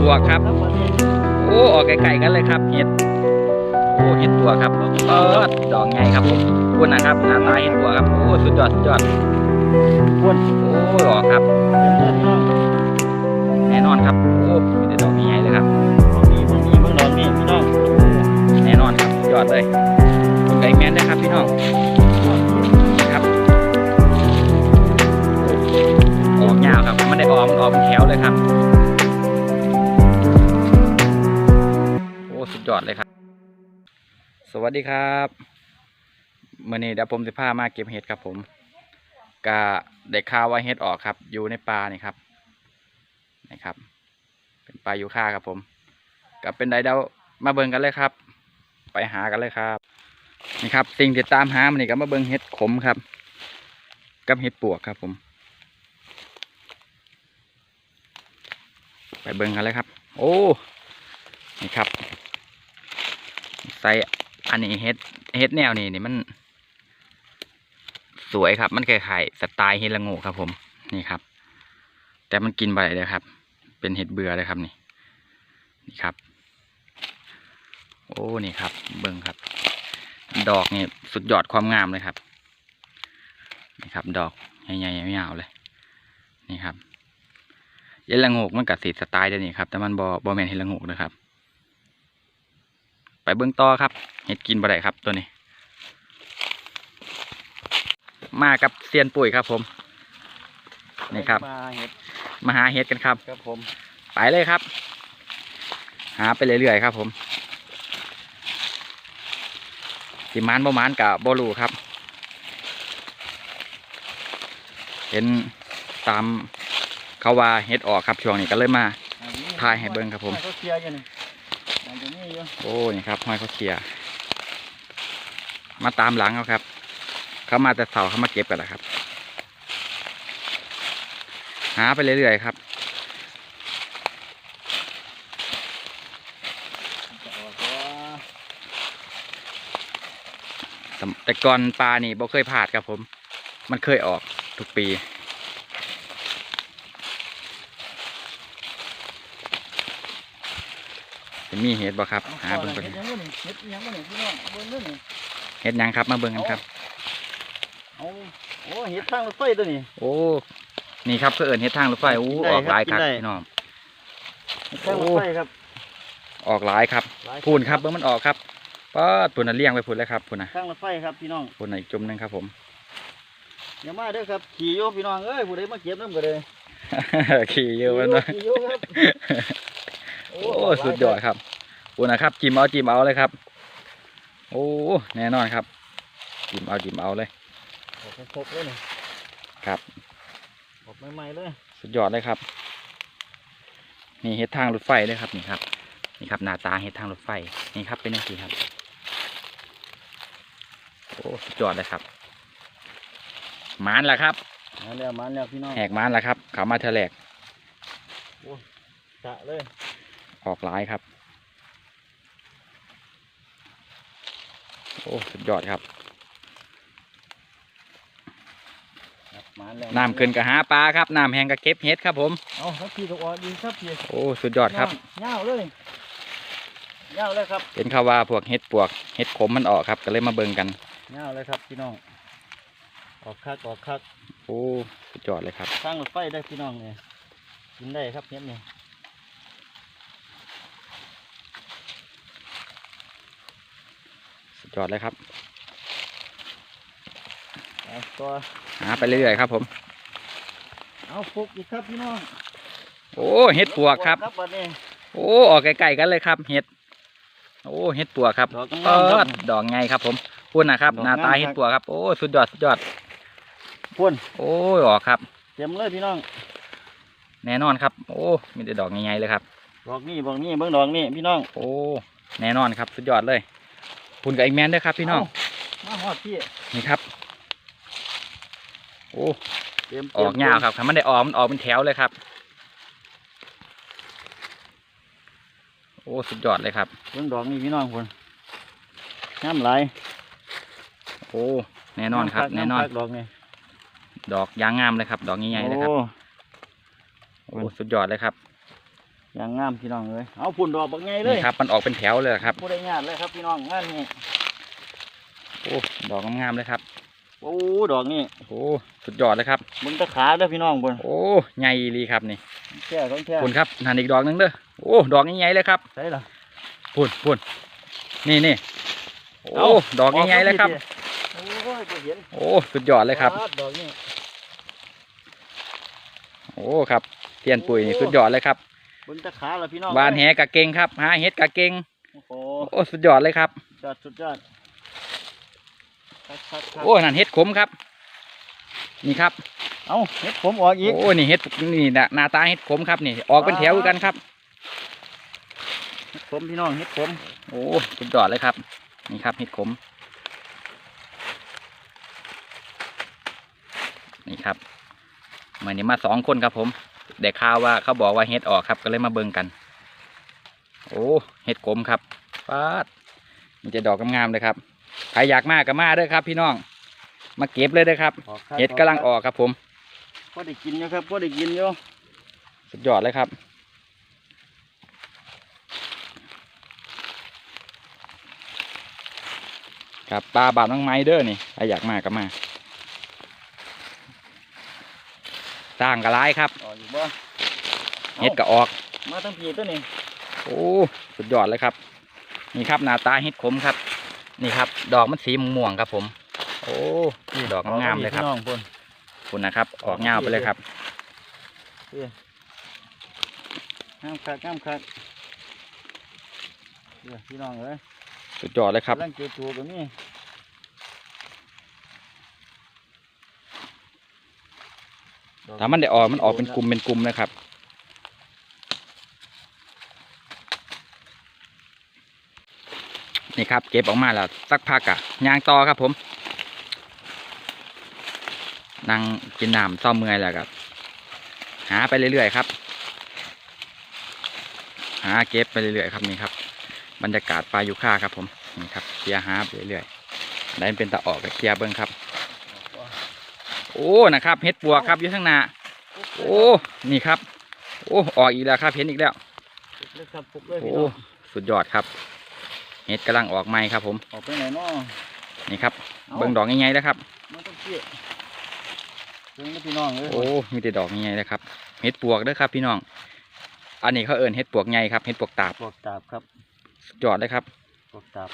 ปวกครับครับ โอ้ออกไกลๆกันเลยครับเห็ดโอ้เห็ดตัวครับเออดอกไงครับผมคุณนะครับหน้าตาเห็ดตัวครับโอ้สุดยอดสุดยอดควรโอ้ออครับแน่นอนครับโอ้มีแต่ดอกใหญ่เลยครับบางนี้บางนี้เบิ่งดอกนี่พี่น้องแน่นอนครับสุดยอดเลยคุณไก่แมนด้ครับพี่น้องครับออกยาวครับไม่ได้ออมออกแถวเลยครับ สุดยอดเลยครับ สวัสดีครับเมื่อนี้เดี๋ยวผมจะพามาเก็บเห็ดครับผมกะได้ข่าวว่าเห็ดออกครับ อยู่ในป่านี่ครับนี่ครับ เป็นป่ายูคาครับผมกับเป็นไดเดามาเบิ่งกันเลยครับ ไปหากันเลยครับ นี่ครับ สิ่งที่ตามหามันนี่ก็มาเบิ่งเห็ดขมครับ กับเห็ดปวกครับผม ไปเบิ่งกันเลยครับ โอ้นี่ครับ ใส่อันนี้เฮ็ดเฮ็ดแนวนี้นี่มัน สวยครับ มันคล้ายๆสไตล์เฮดละโงูครับ ผมนี่ครับ แต่มันกินไปเลยครับ เป็นเห็ดเบื่อเลยครับนี่นี่ครับ โอ้นี่ครับ เบิ่งครับ ดอกนี่สุดยอดความงามเลยครับนี่ครับ ดอกใหญ่ๆยาวๆเลย นี่ครับเห็ดละโงกมันกับสีสไตล์เดียวนี้ครับ แต่มันบอบอแมนเห็ดละโงกนะครับ ไปเบื้องต่อครับเห็ดกินบ่ได้ครับตัวนี้ มากับเซียนปุ๋ยครับ ผมนี่ครับ มาเห็ดมาหาเห็ดกันครับ ครับผม ไปเลยครับ หาไปเรื่อยๆครับ ผมสิมานบ่มานกับบรูครับ เห็นตามเขาว่าเห็ดออกครับช่วงนี้ก็เลยมาอันนี้ถ่ายให้เบิ่งครับผมถ่ายเขาเคลียร์อยู่นี่มันจะมีอยู่ โอ้นี่ครับห้อยเขาเชียมาตามหลังเขาครับ เขามาแต่เสาเขามาเก็บกันแหละครับ หาไปเรื่อยๆครับแต่ก่อนปลานี่บ่เคยพลาดครับผม มันเคยออกทุกปี จะมีเห็ดบ่ครับหาเบิ่งเห็เบิ่ดงยังไงนี่เห็ดยังไงนี่พี่น้องเบิ่งเด้อนี่เห็ดหยังครับมาเบิ่งกันครับเอาโอ้เห็ดทางรถไฟตัวนี้โอ้นี่ครับเพื่อเอิญเห็ดทางรถไฟอู้ได้ออกหลายคครัรับบกินได้พี่น้องเห็ดทางรถไฟครับ ออกหลายครับหลายพูนครับเบิ่งมันออกครับป้าดพูนน่ะเลี้ยงไปพูนเลยครับพูนน่ะทางรถไฟครับพี่น้องพูนน่ะอีกจุ่มหนึงครับผมอย่ามาเด้อครับขี่โยพี่น้องเอ้ยผู้ใดมาเก็บน้ำก็เลยขี่เยอะมันนะขี่โยครับ โอ้สุดยอดครับพูนนะครับจิ้มเอาจิ้มเอาเลยครับ โอ้แน่นอนครับจิ้มเอาจิ้มเอาเลยครบเลยนี่ครับออกใหม่ๆเลยสุดยอดเลยครับนี่เฮ็ดทางรถไฟเลยครับนี่ครับนี่ครับหน้าตาเฮ็ดทางรถไฟนี่ครับเป็นยังไงครับโอ้สุดยอดเลยครับมานล้วครับมาแล้วมาแล้วพี่น้องแหกมานล้วครับ เขามาเทแหลกจะเลย ออกหลายครับ โอ้สุดยอดครับครับมาแล้วน้ำขึ้นก็หาปลาครับ น้ำแห้งก็เก็บเห็ดครับผมเอาครับพี่ตกออกดีครับพี่โอ้สุดยอดครับเงาเลยเงาเลยครับเห็นข่าวว่าพวกเห็ดปวกเห็ดขมมันออกครับ ก็เลยมาเบิ่งกันเงาเลยครับพี่น้องออกคักออกคักโอ้สุดยอดเลยครับทางรถไฟได้พี่น้องเนี่ยกินได้ครับเนี้ยนี่สุ ดยอดเลยครับเอาตัวหาไปเรื่อยๆครับผม เอาฟุกอีกครับพี่น้อง โอ้เห็ดปวกครับครับวันนี้โอ้ออกไกลๆกันเลยครับ เห็ด โอ้เห็ดปวกครับดอกเปิงามๆครับดดอกไงครับผมพูดนะครับดอกหน้าตางามเห็ดครับปวกครับ โอ้สุดยอดสุดยอดพ่นโอ้ยออกครับ เต็มเลยพี่น้อง แน่นอนครับ โอ้มีแต่ดอกใหญ่ๆเลยครับ ดอกนี่ดอกนี่เบิ้งดอกนี่พี่น้อง โอ้แน่นอนครับ สุดยอดเลย คุณกับไอแมนด้วยครับพี่น้องเามาหอดพี่นี่ครับโอ้เต็มออกยาวครับถ้ามันได้ออกมันออกเป็นแถวเลยครับ โอ้สุดยอดเลยครับเบิ้งดอกนี่พี่น้องพ่นน้ำไหลายโอ้แน่นอนครับำคักแน่นอนำคักดอกนี่ดอกยางงามเลยครับ ดอกใหญ่ๆเลยครับโอ้โอ้สุดยอดเลยครับ อย่างงามพี่น้องเลยเอาพุ่นดอกบักไงเลยนี่ครับ มันออกเป็นแถวเลยครับผู้ได้งานเลยครับพี่น้องงานนี้โอ้ดอกงามๆเลยครับโอ้ดอกนี่โอ้สุดยอดเลยครับมึงตะขาเด้อพี่น้องบนโอ้ใหญ่ดีครับนี่แค่ต้องแค่คุณครับหันอีกดอกหนึงเด้อโอ้ดอกใหญ่ๆเลยครับใช่เหรอปุ่นปุ่นนี่นี่โอ้เอ้าดอกใหญ่ๆเลยครับโอ้ยบ่เห็นโอ้สุดยอดเลยครับปาดดอกนี่โอ้ครับเทียนปุ๋ยนี่สุดยอดเลยครับ มึงตะขาเหรอพี่น้องบานแหกะเก่งครับหาเฮ็ดกะเก่งโอ้โหโอ้สุดยอดเลยครับยอดสุดยอดครับครับครับโอ้นั่นเฮ็ดขมครับ นี่ครับ เอาเห็ดผมออกอีกโอ้นี่เฮ็ดนี่น่ะหน้าตาเฮ็ดขมครับนี่ ออกเป็นแถวกันครับเห็ดผมพี่น้องเห็ดผมโอ้สุดยอดเลยครับ นี่ครับเห็ดขม นี่ครับเมื่อนี้มาสองคนครับผม ได้ข่าวว่าเขาบอกว่าเห็ดออกครับ ก็เลยมาเบิ่งกัน โอ้เห็ดขมครับฟาดมันจะดอกงามๆเลยครับใครอยากมาก็มาเด้อครับ พี่น้อง มาเก็บเลยเด้อครับ ออกครับเห็ดกำลังออกครับ ผมก็ได้กินอยู่ครับก็ได้กินอยู่สุดยอดเลยครับ ครับปลาบาดน้องไม้เด้อนี่ใครอยากมาก็มา สร้างกระไรครับออกอยู่บ่เห็ดก็ออก มาทั้งพีตัวนี้โอ้สุดยอดเลยครับ นี่ครับหน้าตาเห็ดขมครับ นี่ครับ ดอกมันสีม่วงๆครับผม โอ้ดอกงามๆเลยครับพี่น้องพนคุณนะครับ ออกเงาวไปเลยครับงามคักงามคักเดี๋ยวพี่น้องเอ้ยสุดยอดเลยครับกำลังเก็บถูกตัวนี้ ถ้ามันได้ออกมันออกเป็นกลุ่มเป็นกลุ่มนะครับ นี่ครับ เก็บออกมาแล้วสักพักอะยางต่อครับผมนั่งกินน้ำซ่อมเมื่อยแล้วครับ หาไปเรื่อยๆครับ หาเก็บไปเรื่อยๆครับนี่ครับ บรรยากาศปลายูค่าครับผมนี่ครับเคลียร์หาไปเรื่อยๆได้เป็นตะออกกับเคลียร์เบิ้งครับ โอ้นะครับเห็ดปวกครับอยู่ข้างหน้าโอ้นี่ครับ โอ้ออกอีกแล้วครับเห็นอีกแล้วปุกเลยครับปุกเลยโอ้พี่น้องสุดยอดครับ เห็ดกำลังออกใหม่ครับ ผมออกไปไหนเนาะนี่ครับอาเบิ่งดอกง่ายๆแล้วครับมาต้องเกี่ยเบิ่งนะพี่น้องเอ้ยโอ้มีแต่ดอกง่ายๆเลยครับเห็ดปวกเด้อครับพี่น้อง อันนี้เขาเอิ้นเห็ดปวกใหญ่ครับเห็ดปวกตาบปลอกตาบครับสุดยอดเลยครับปลอกตาบ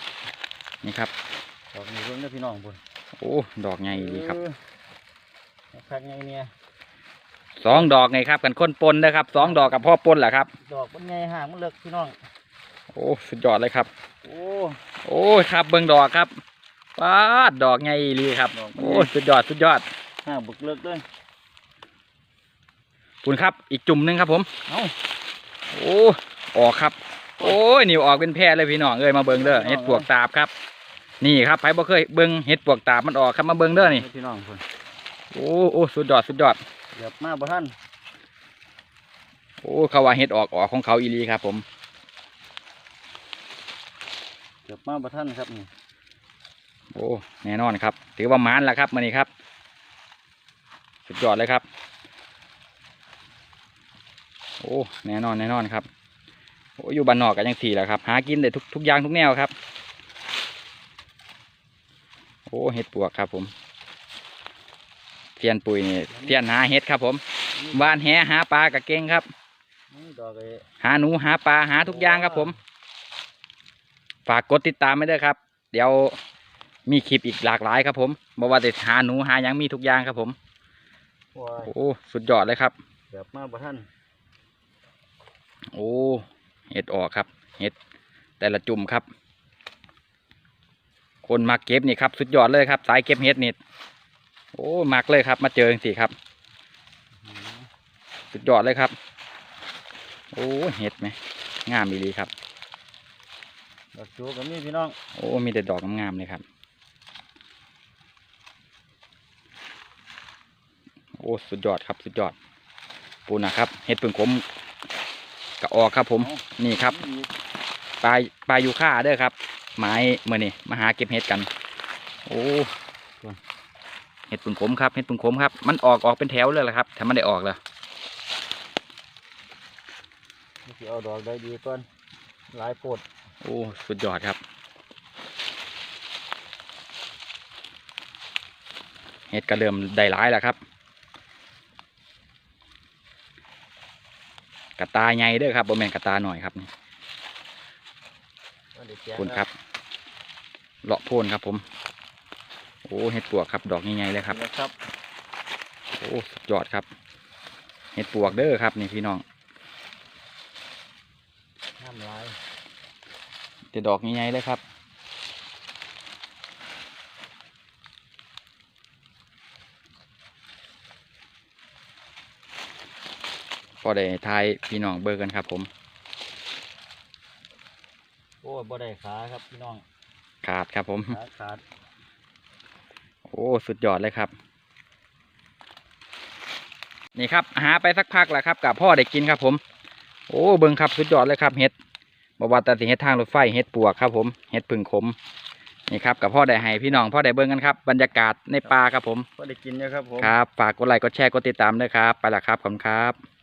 นี่ครับดอกนี้เบิ่งนะพี่น้องบนโอ้ดอกใหญ่ดีครับ เออคักไงเนี่ยสองดอกไงครับกันค้นปนนะครับสองดอกกับพ่อปนแหละครับ ดอกมันไงห่างมันเลิกพี่น้องโอ้สุดยอดเลยครับ โอ้โอ้ยครับเบิ่งดอกครับว้าดดอกใหญ่ดีครับดอกมันโอ้ใหญ่สุดยอดสุดยอดห่างบุกเลิกเลยคุณครับ อีกจุ่มหนึงครับผมเอ้าโอ้ออกครับ โอ้ยนิวออกเป็นแพร่เลยพี่น้องเอ้ยมาเบิ่งเด้อเห็ดปวกตาบครับ นี่ครับใครบ่เคยเบิ่งเห็ดปวกตาบมันออกครับมาเบิ่งเด้อนี่พี่น้องคน โอ้โอ้สุดยอดสุดยอดเหยียบมาบ่ท่านโอ้เขาว่าเห็ดออกออกของเขาอีหลีครับ ผมเหยียบมาบ่ท่านครับนี่โอ้แน่นอนครับ ถือว่ามานแล้วครับมื้อนี้ครับ สุดยอดเลยครับ โอ้แน่นอนแน่นอนครับโอ้อยู่บ้านนอกกันยังสี่แหละครับ หากินได้ทุกทุกอย่างทุกแนวครับ โอ้เห็ดปวกครับผม เทียนปุ๋ยนี่เทียนหาเห็ดครับผมบ้านแหหาปลากะเก่งครับนี่ดอกไอ้หาหนูหาปลาหาทุกอย่างครับผม ฝากกดติดตามไว้ด้วยครับ เดี๋ยวมีคลิปอีกหลากหลายครับผมบอกว่าจะหาหนูหาหยังมีทุกอย่างครับผมวายโอ้สุดยอดเลยครับเหยียบมาบ่ท่านโอ้เห็ดออกครับ เห็ดแต่ละจุ่มครับ คนมาเก็บนี่ครับ สุดยอดเลยครับ สายเก็บเห็ดนี่ โอ้มักเลยครับ มาเจอสิครับอืมสุดยอดเลยครับ โอ้เห็ดไหมงามดีครับดอกจูกับนี่พี่น้องโอ้มีแต่ดอกงามๆเลยครับ โอ้สุดยอดครับสุดยอด ปูนะครับเห็ดปึ่งขมกระออกครับผมนี่ครับนี่อีกปลาปลายูค่าเด้อครับ ไม้เมื่อนี่มาหาเก็บเห็ดกัน โอ้ เห็ดปึ่งขมครับเห็ดปึ่งขมครับ มันออกออกเป็นแถวเลยแหละครับถ้ามันได้ออกแล้วสิเอาดอกได้ดีก่อนหลายโพดโอ้สุดยอดครับเห็ดกระเริ่มได้หลายแล้วครับ กระตาใหญ่เด้อครับบ่แม่นกระตาหน่อยครับนี่มาเดี๋ยวแกะคุณครับเลาะโพนครับผม โอ้เห็ดปวกครับ ดอกใหญ่ๆเลยครับนะครับ โอ้สุดยอดครับ เห็ดปวกเด้อครับนี่พี่น้องห้ามลายแต่ดอกใหญ่ๆเลยครับพอได้ทายพี่น้องเบอร์กันครับผม โอ้ยบ่ได้ขาครับพี่น้อง ขาดครับผม ขาขาด โอ้สุดยอดเลยครับ นี่ครับหาไปสักพักแล้วครับกับพ่อได้กินครับผม โอ้เบิ่งครับสุดยอดเลยครับเห็ดบว่าแต่สิเห็ดทางรถไฟเห็ดปวกครับผมเห็ดพึ่งขมนี่ครับกับพ่อได้ให้พี่น้องพ่อได้เบิ่งกันครับบรรยากาศในป่าครับผมบ่ได้กินเยอะครับผมครับฝากกดไลค์กดแชร์กดติดตามด้วยครับ ไปละครับขอบคุณครับ